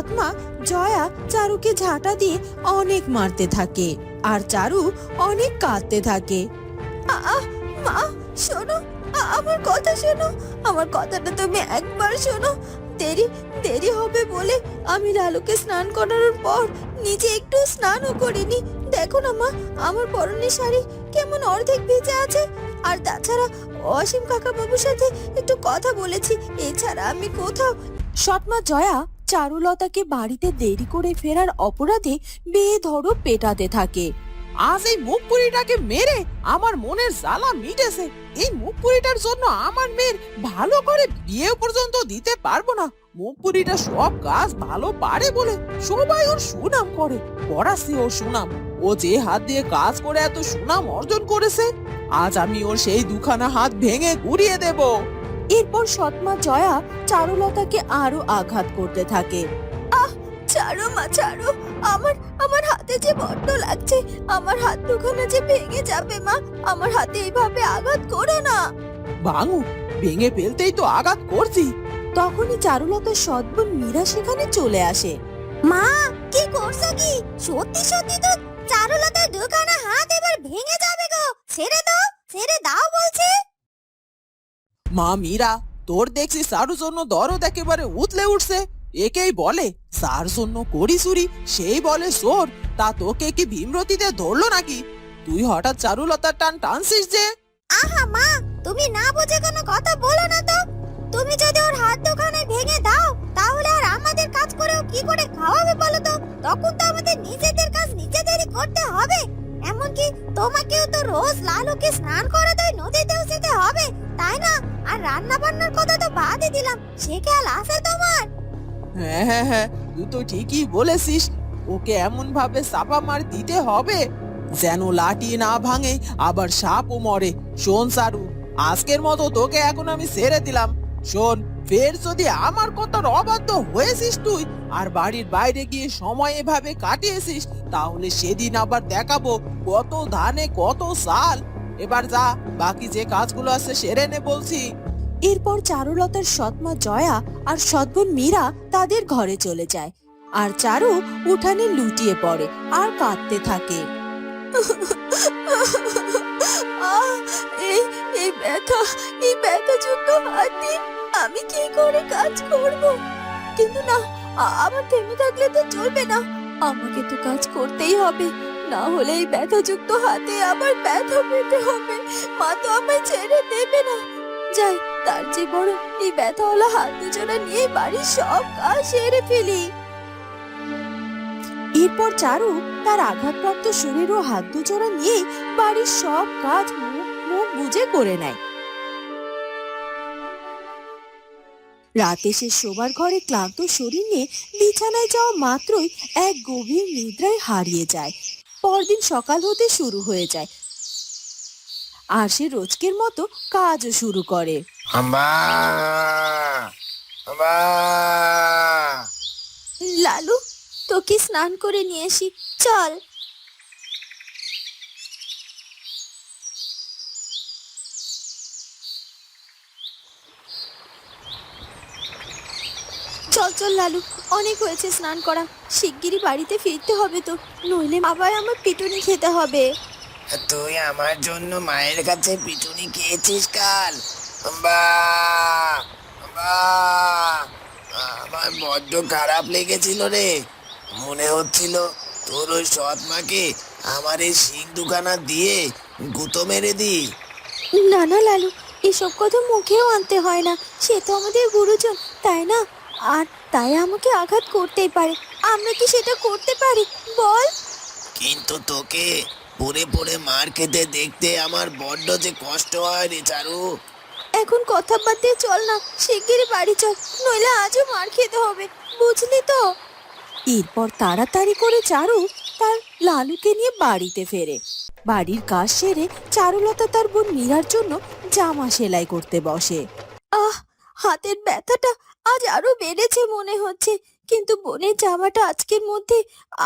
সৎমা জয়া চারুকে ঝাঁটা দিয়ে অনেক মারতে থাকে, আর চারু অনেক কাঁদতে থাকে। মা, শোনো আমার কথা শোনো, আমার কথাটা তুমি একবার শোনো। দেরি দেরি হবে বলে আমি লালুকে স্নান করানোর পর নিজে একটু স্নানও করিনি। দেখো না মা, আমার পরনের শাড়ি কেমন অর্ধেক ভেজে আছে, আর তাছাড়া অসীম কাকা বাবুর সাথে একটু কথা বলেছি, এছাড়া আমি কোথাও সৎমা জয়া চারুলতাকে বাড়িতে দেরি করে ফেরার অপরাধে বেধড়ক পেটাতে থাকে। আজ এই মুখ পুরিটাকে মেরে আমার মনের জ্বালা মিটেছে। এই মুখ পুরিটার জন্য আমার মেয়ের ভালো করে বিয়ে পর্যন্ত দিতে পারব না। মুখ পুরিটা সব কাজ ভালো পারে বলে সবাই ওর সুনাম করে পড়াছে ওর সুনাম। ও যে হাত দিয়ে কাজ করে এত সুনাম অর্জন করেছে, আজ আমি ওর সেই দুখানা হাত ভেঙে গুড়িয়ে দেব। এরপর সৎমা জয়া চারুলতাকে আরও আঘাত করতে থাকে। আহ ছাড়ো মা ছাড়ো। আমার আমার হাতে যে বড্ড লাগছে আমার হাত দুখানা যে ভেঙে যাবে মা আমার হাতে এইভাবে আঘাত করো না। ভাঙু ভেঙে ফেলতেই তো আঘাত করছি। তখনই চারুলতার সৎবোন মীরা সেখানে চলে আসে। মা কি করছ কি? সত্যি সত্যি তো চারুলতার দুখানা হাত এবার ভেঙে যাবে গো। ছেড়ে দাও ছেড়ে দাও বলছে। মা মীরা, তোর দেখছি সারুর জন্য দরদ একেবারে উতলে উঠছে। একেই বলে, সার জন্য করি চুরি, সেই বলে সোর তা তোকে কি ভীমরতিতে ধরলো নাকি? তুই হঠাৎ চারুলতার টান টানছিস যে? আহা মা, তুমি না বুঝে কোনো কথা বলো না তো। তুমি যদি ওর হাত দোকানে ভেঙে দাও, তাহলে আর আমাদের কাজ করেও কি করে খাওয়াবে বলো তো? তখন তো রান্না বান্নার কথা তো বাদই দিলাম, সে খেয়াল আছে তোমার হ্যাঁ হ্যাঁ হ্যাঁ তুই তো ঠিকই বলেছিস, ওকে এমন ভাবে চাপা মার দিতে হবে যেন লাঠি না ভাঙে, আবার সাপও মরে। শোন, সারু, আজকের মতো তোকে এখন আমি ছেড়ে দিলাম। শোন, ফের যদি আমার কথার অবাধ্য হয়েছিস তুই, আর বাড়ির বাইরে গিয়ে সময় এভাবে কাটিয়েছিস, তাহলে সেদিন আবার দেখাবো কত ধানে, কত সাল। এবার যা, বাকি যে কাজগুলো আছে সেরে নে বলছি। এরপর চারুলতার সৎমা জয়া আর সৎবোন মীরা তাদের ঘরে চলে যায়। আর চারু উঠানে লুটিয়ে পড়ে আর কাঁদতে থাকে। আমি কি করে কাজ করব? কিন্তু না আমার থেমে থাকলে তো চলবে না। আমাকে তো কাজ করতেই হবে। না হলে এই ব্যথাযুক্ত হাতে আবার ব্যথা পেতে হবে। মা তো আমায় ছেড়ে দেবে না। তার চেয়ে বড় এই ব্যথাওয়ালা হাত নিয়ে বাড়ির সব কাজ সেরে ফেলি। এরপর চারু তার আঘাতপ্রাপ্ত শরীর ও হাত দুজোড়া নিয়ে বাড়ির সব কাজ মুখ মুখ বুঝে করে নেয়। রাতে সে শোবার ঘরে ক্লান্ত শরীর নিয়ে বিছানায় যাওয়া মাত্রই এক গভীর নিদ্রায় হারিয়ে যায়। পরদিন সকাল হতে শুরু হয়ে যায়। আর সে রোজকের মতো কাজও শুরু করে। আম্মা! আম্মা! লালু তোকে স্নান করে নিয়ে আসি। চল। চল চল লালু অনেক হয়েছে স্নান করা। শিগগিরই বাড়িতে ফিরতে হবে তো নইলে আবার আমার পিটুনি খেতে হবে। তুই আমার জন্য মায়ের কাছে পিটুনি খেয়েছিস কাল। বা আমার বড্ড খারাপ লেগেছিল রে। মনে হচ্ছিল তোর ওই সৎ মাকে আমার এই শিং দুখানা দিয়ে গুঁতো মেরে দি। না না লালু এসব কথা মুখেও আনতে হয় না। সে তো আমাদের গুরুজন তাই না? আর তাই আমাকে আঘাত করতেই পারে। আমরা কি সেটা করতে পারি? বল। কিন্তু তোকে পড়ে পড়ে মার খেতে দেখতে আমার বড্ড যে কষ্ট হয় রে চারু। এখন কথা বাদ চল না, শিগগিরই বাড়ি চল, নইলে আজও মার খেতে হবে, বুঝলি তো? এরপর তাড়াতাড়ি করে চারু তার লালুকে নিয়ে বাড়িতে ফেরে। বাড়ির কাজ সেরে চারুলতা তার বোন মীরার জন্য জামা সেলাই করতে বসে। আহ, হাতের ব্যথাটা আজ আরও বেড়েছে মনে হচ্ছে, কিন্তু বোনের জামাটা আজকের মধ্যে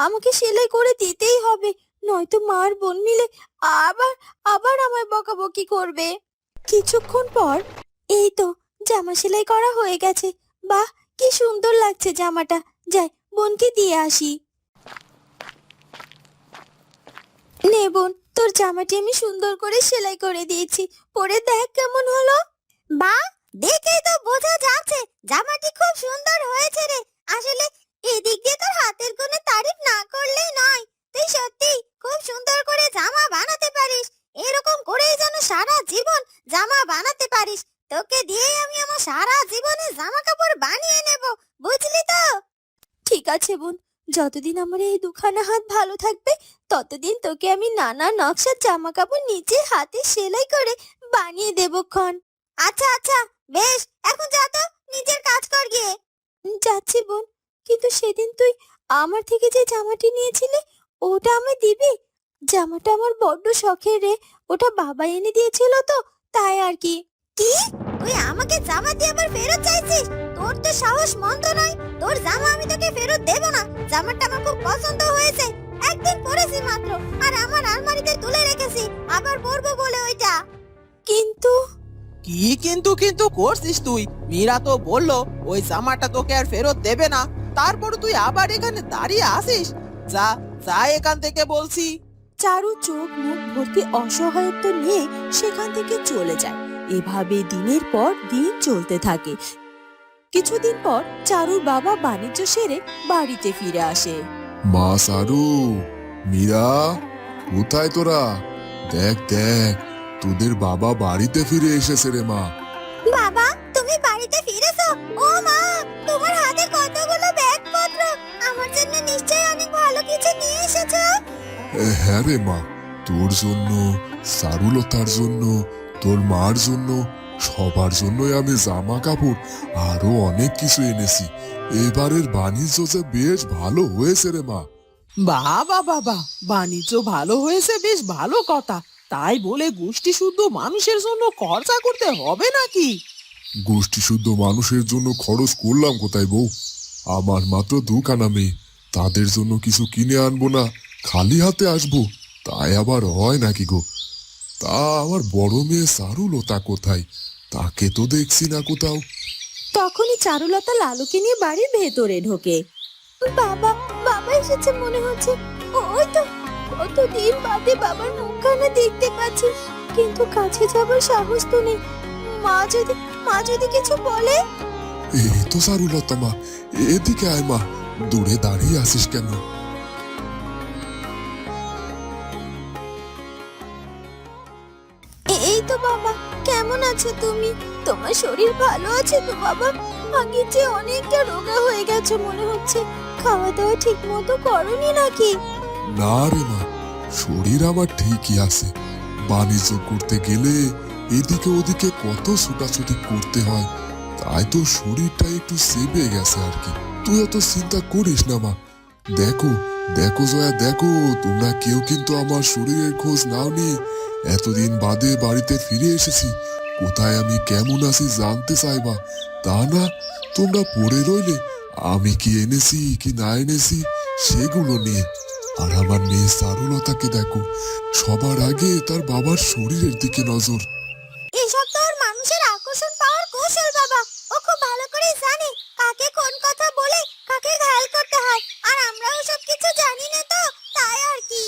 আমাকে সেলাই করে দিতেই হবে নয়তো মার বোন মিলে আবার আবার আমায় বকাবকি করবে। কিছুক্ষণ পর, এই তো জামা সেলাই করা হয়ে গেছে। বাহ, কি সুন্দর লাগছে জামাটা। যাই, বোনকে দিয়ে আসি। নে বোন, তোর জামাটি আমি সুন্দর করে সেলাই করে দিয়েছি। পরে দেখ কেমন হলো। বা দেখেই তো বোঝা যাচ্ছে, জামাটি খুব সুন্দর হয়েছে রে। আসলে এদিক দিয়ে তোর হাতের কোনো তারিফ না করলেই নয়। তুই সত্যি খুব সুন্দর করে জামা বানাতে পারিস। এরকম করেই যেন সারা জীবন জামা বানাতে পারিস। তোকে দিয়ে আমি আমার সারা জীবনে জামা কাপড় বানিয়ে নেব বুঝলি তো? ঠিক আছে বোন যতদিন আমার এই দুখানা হাত ভালো থাকবে ততদিন তোকে আমি নানা নকশার জামা কাপড় নিজে হাতে সেলাই করে বানিয়ে দেব ক্ষণ। আচ্ছা আচ্ছা বেশ এখন যা তো নিজের কাজ কর গিয়ে। যাচ্ছি বোন কিন্তু সেদিন তুই আমার থেকে যে জামাটি নিয়েছিলি ওটা আমায় দিবি? জামাটা আমার বড্ড শখের রে। ওটা বাবা এনে দিয়েছিল তো তাই আর কি। কি? তুই আমাকে জামা দিয়ে আবার ফেরত চাইছিস? তোর তো সাহস মন্দ নয়। তোর জামা আমি তোকে ফেরত দেব না। জামাটা আমার খুব পছন্দ হয়েছে। একদিন পরেছি মাত্র। আর আমার আলমারিতে তুলে রেখেছি। আবার পরবো বলে ওইটা। কিন্তু? কি কিন্তু কিন্তু করছিস তুই? মীরা তো বলল ওই জামাটা তোকে আর ফেরত দেবে না। তারপর তুই আবার এখানে দাঁড়িয়ে আসিস? যা যা এখান থেকে বলছি। চারু চোখ মুখ ভর্তি অসহায়ত্ব নিয়ে সেখান থেকে চলে যায়। এভাবে দিনের পর দিন চলতে থাকে। কিছুদিন পর চারুর বাবা বাণিজ্য সেরে বাড়িতে ফিরে আসে। মা সারু মীরা কোথায় তোরা? দেখ দেখ তোদের বাবা বাড়িতে ফিরে এসেছে রে মা। বাবা তুমি বাড়িতে ফিরেছো ও মা তোমার হাতে কতগুলো ব্যাগপত্র? আমার জন্য নিশ্চয়ই অনেক ভালো কিছু নিয়ে এসেছ। হ্যাঁ রে মা তোর জন্য সারুলতার জন্য তোর মার জন্য সবার জন্যই আমি জামা কাপড় আরও অনেক কিছু এনেছি। এবারের বাণিজ্য যে বেশ ভালো হয়েছে রে মা। বাবা বাবা বাণিজ্য ভালো হয়েছে বেশ ভালো কথা। তাই বলে গোষ্ঠী শুদ্ধ মানুষের জন্য খরচা করতে হবে নাকি? গোষ্ঠী শুদ্ধ মানুষের জন্য খরচ করলাম কোথায় বউ? আমার মাত্র দুখানা মেয়ে, তাদের জন্য কিছু কিনে আনব না, খালি হাতে আসব, তাই আবার হয় নাকি গো? তা আমার বড় মেয়ে সারুলতা কোথায়? তাকে তো দেখছি না কোথাও। তখনই চারুলতা লালুকে নিয়ে বাড়ির ভেতরে ঢোকে। বাবা বাবা এসেছে মনে হচ্ছে। ওই তো কতদিন বাদে বাবার মুখখানা দেখতে পাচ্ছি। কিন্তু কাছে যাবার সাহস তো নেই। মা যদি মা যদি কিছু বলে? এই তো সারুলতা মা এদিকে আয় মা দূরে দাঁড়িয়ে আসিস কেন? এই তো বাবা কেমন আছো তুমি? তোমার শরীর ভালো আছে তো বাবা? আগে যে অনেকটা রোগা হয়ে গেছে মনে হচ্ছে খাওয়া দাওয়া ঠিক মতো করনি নাকি? না রে মা শরীর আমার ঠিকই আছে। বাণিজ্য করতে গেলে এদিকে ওদিকে কত ছুটাছুটি করতে হয়। তাই তো শরীরটা একটু সেবে গেছে আর কি। তুই অত চিন্তা করিস না, মা। দেখো দেখো জয়া, দেখো, তোমরা কেউ কিন্তু আমার শরীরের খোঁজ নাও নাওনি। এতদিন বাদে বাড়িতে ফিরে এসেছি। কোথায় আমি কেমন আছি জানতে চাইবা তা না, তোমরা পড়ে রইলে, আমি কি এনেছি, কি না এনেছি, সেগুলো নিয়ে। আর আমার মেয়ে সারুলতাকে দেখো, সবার আগে তার বাবার শরীরের দিকে নজর এসব তো ওর মানুষের আকর্ষণ পাওয়ার কৌশল বাবা ও খুব ভালো করে জানে কাকে কোন কথা বলে কাকে ঘায়াল করতে হয় আর আমরা ওসব কিছু জানি না তো তাই আর কি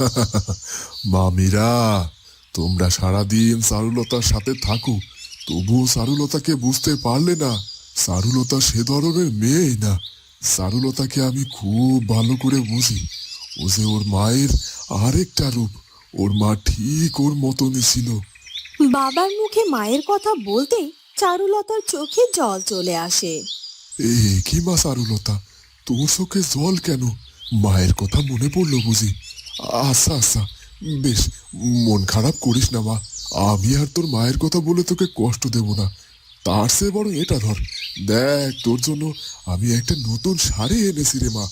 মামিরা তোমরা সারাদিন সারুলতার সাথে থাকো। তবুও সারুলতাকে বুঝতে পারলে না সারুলতা সে ধরনের মেয়েই না। সারুলতাকে আমি খুব ভালো করে বুঝি। ও যে ওর মায়ের আরেকটা রূপ ওর মা ঠিক ওর মতনই ছিল। বাবার মুখে মায়ের কথা বলতেই চারুলতার চোখে জল চলে আসে। এই কি মা সারুলতা? তোর চোখে জল কেন? মায়ের কথা মনে পড়ল বুঝি। আচ্ছা আচ্ছা। বেশ, মন খারাপ করিস না, মা। আমি আর তোর মায়ের কথা বলে তোকে কষ্ট দেব না। তার সে বড় এটা ধর। দেখ, তোর জন্য আমি একটা নতুন শাড়ি এনেছি রে, মা।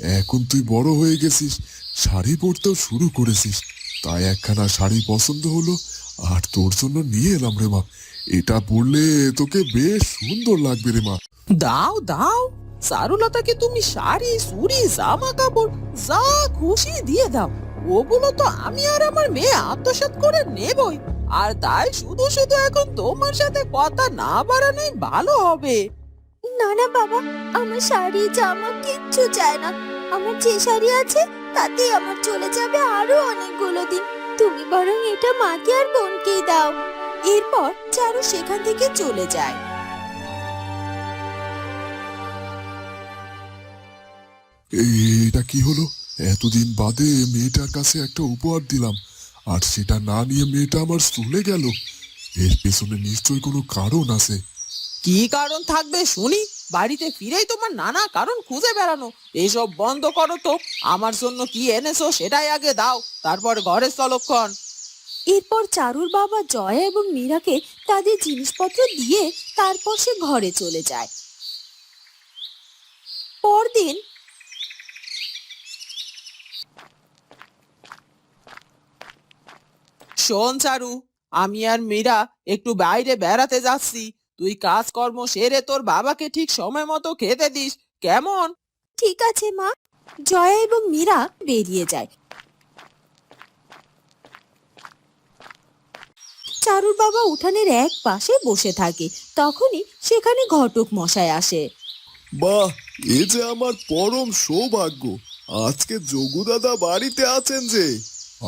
এখন তুই বড় হয়ে গেছিস, শাড়ি পরতেও শুরু করেছিস। তাই একখানা শাড়ি পছন্দ হলো, আর তোর জন্য নিয়ে এলাম রে, মা। এটা পরলে তোকে বেশ সুন্দর লাগবে রে, মা। দাও দাও। সারুলতাকে তুমি শাড়ি, চুড়ি জামা কাপড় যা খুশি দিয়ে দাও। ওগুলো তো আমি আর আমার মেয়ে আত্মসাৎ করে নেবই। আর তাই শুধু শুধু এখন তোমার সাথে কথা না বাড়ানোই ভালো হবে। না না, বাবা, আমার শাড়ি, জামা কিচ্ছু চায় না। আমার যে শাড়ি আছে, তাতে আমার চলে যাবে আরও অনেকগুলো দিন। তুমি বরং এটা মাকে আর বোনকেই দাও। এরপর চারু সেখান থেকে চলে যায়। এটা কি হলো? এতদিন বাদে মেয়েটার কাছে একটা উপহার দিলাম আর সেটা না নিয়ে মেয়েটা আমার চলে গেল। এর পেছনে নিশ্চয়ই কোনো কারণ আছে। কি কারণ থাকবে শুনি? বাড়িতে ফিরেই তোমার নানা কারণ খুঁজে বেড়ানো। এসব বন্ধ করো তো। আমার জন্য কি এনেছো সেটাই আগে দাও। তারপর ঘরের চলক্ষণ এরপর চারুর বাবা জয়া এবং মীরাকে তাদের জিনিসপত্র দিয়ে তারপর সে ঘরে চলে যায়। পরদিন শোন চারু আমি আর মীরা একটু বাইরে বেড়াতে যাচ্ছি। তুই কাজকর্ম সেরে তোর বাবাকে ঠিক সময় মতো খেতে দিস। কেমন? ঠিক আছে মা। জয়া এবং মীরা বেরিয়ে যায়। চারুর বাবা উঠানের এক পাশে বসে থাকে। তখনই সেখানে ঘটক মশাই আসে। বাহ এ যে আমার পরম সৌভাগ্য। আজকে যোগু দাদা বাড়িতে আছেন যে।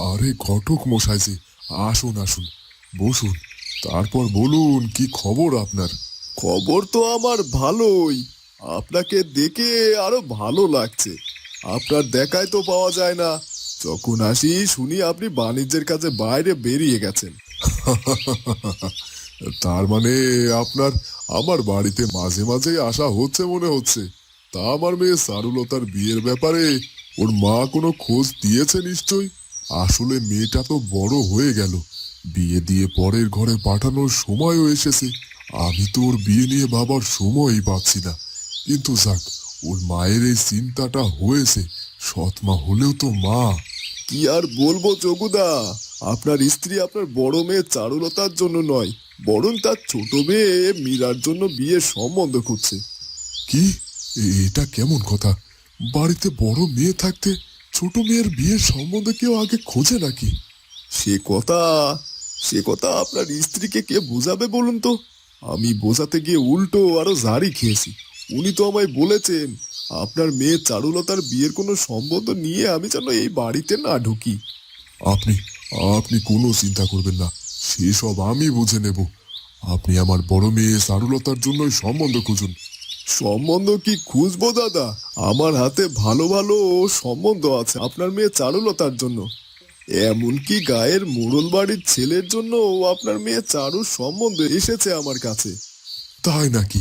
আরে ঘটক মশাই যে আসুন আসুন বসুন। তারপর বলুন কি খবর আপনার? খবর তো আমার ভালোই। আপনাকে দেখে আরও ভালো লাগছে। আপনার দেখাই তো পাওয়া যায় না। যখন আসি শুনি আপনি বাণিজ্যের কাছে বাইরে বেরিয়ে গেছেন। তার মানে আপনার আমার বাড়িতে মাঝে মাঝে আসা হচ্ছে মনে হচ্ছে। তা আমার মেয়ে সারুলতার বিয়ের ব্যাপারে ওর মা কোনো খোঁজ দিয়েছে নিশ্চয় আসলে মেয়েটা তো বড় হয়ে গেল। বিয়ে দিয়ে পরের ঘরে পাঠানোর সময়ও এসেছে। আমি তো ওর বিয়ে নিয়ে বাবার সময়ই পাচ্ছি না। কিন্তু যাক ওর মায়ের এই চিন্তাটা হয়েছে। সৎ মা হলেও তো মা। কি আর বলব যোগুদা আপনার স্ত্রী আপনার বড় মেয়ে চারুলতার জন্য নয় বরং তার ছোট মেয়ে মীরার জন্য বিয়ের সম্বন্ধ খুঁজছে। কি? এটা কেমন কথা? বাড়িতে বড় মেয়ে থাকতে ছোট মেয়ের বিয়ের সম্বন্ধে কেউ আগে খোঁজে নাকি? সে কথা সে কথা আপনার স্ত্রীকে কে বোঝাবে বলুন তো? আমি বোঝাতে গিয়ে উল্টো আরও জারি খেয়েছি। উনি তো আমায় বলেছেন, আপনার মেয়ে চারুলতার বিয়ের কোনো সম্বন্ধ নিয়ে আমি যেন এই বাড়িতে না ঢুকি। আপনি আপনি কোনো চিন্তা করবেন না, সেসব আমি বুঝে নেব। আপনি আমার বড় মেয়ে চারুলতার জন্যই সম্বন্ধ খুঁজুন। সম্বন্ধ কি খুঁজবো, দাদা? আমার হাতে ভালো ভালো সম্বন্ধ আছে। আপনার মেয়ে চারুলতার জন্য। এমনকি গায়ের মোড়ল বাড়ির ছেলের জন্য আপনার মেয়ে চারুর সম্বন্ধ এসেছে আমার কাছে। তাই নাকি?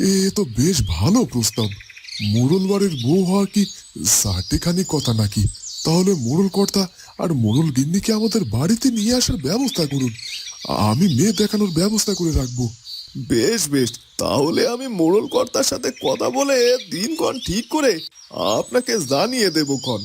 এ তো বেশ ভালো প্রস্তাব। মোড়ল বাড়ির বউ হওয়া কি চারটেখানি কথা নাকি? তাহলে মোড়ল কর্তা আর মোড়ল গিন্নিকে আমাদের বাড়িতে নিয়ে আসার ব্যবস্থা করুন। আমি মেয়ে দেখানোর ব্যবস্থা করে রাখব। বেশ বেশ। তাহলে আমি মোড়ল কর্তার সাথে কথা বলে দিনক্ষণ ঠিক করে আপনাকে জানিয়ে দেবো ক্ষণ।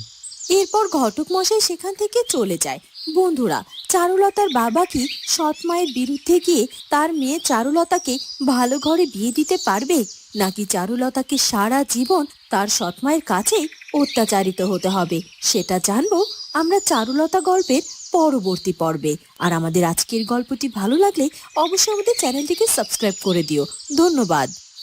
এরপর ঘটক মশাই সেখান থেকে চলে যায়। বন্ধুরা, চারুলতার বাবা কি সৎ মায়ের বিরুদ্ধে গিয়ে তার মেয়ে চারুলতাকে ভালো ঘরে বিয়ে দিতে পারবে? নাকি চারুলতাকে সারা জীবন তার সৎ মায়ের কাছেই অত্যাচারিত হতে হবে? সেটা জানব আমরা চারুলতা গল্পের পরবর্তী পর্বে। আর আমাদের আজকের গল্পটি ভালো লাগলে অবশ্যই আমাদের চ্যানেলটিকে সাবস্ক্রাইব করে দিও। ধন্যবাদ।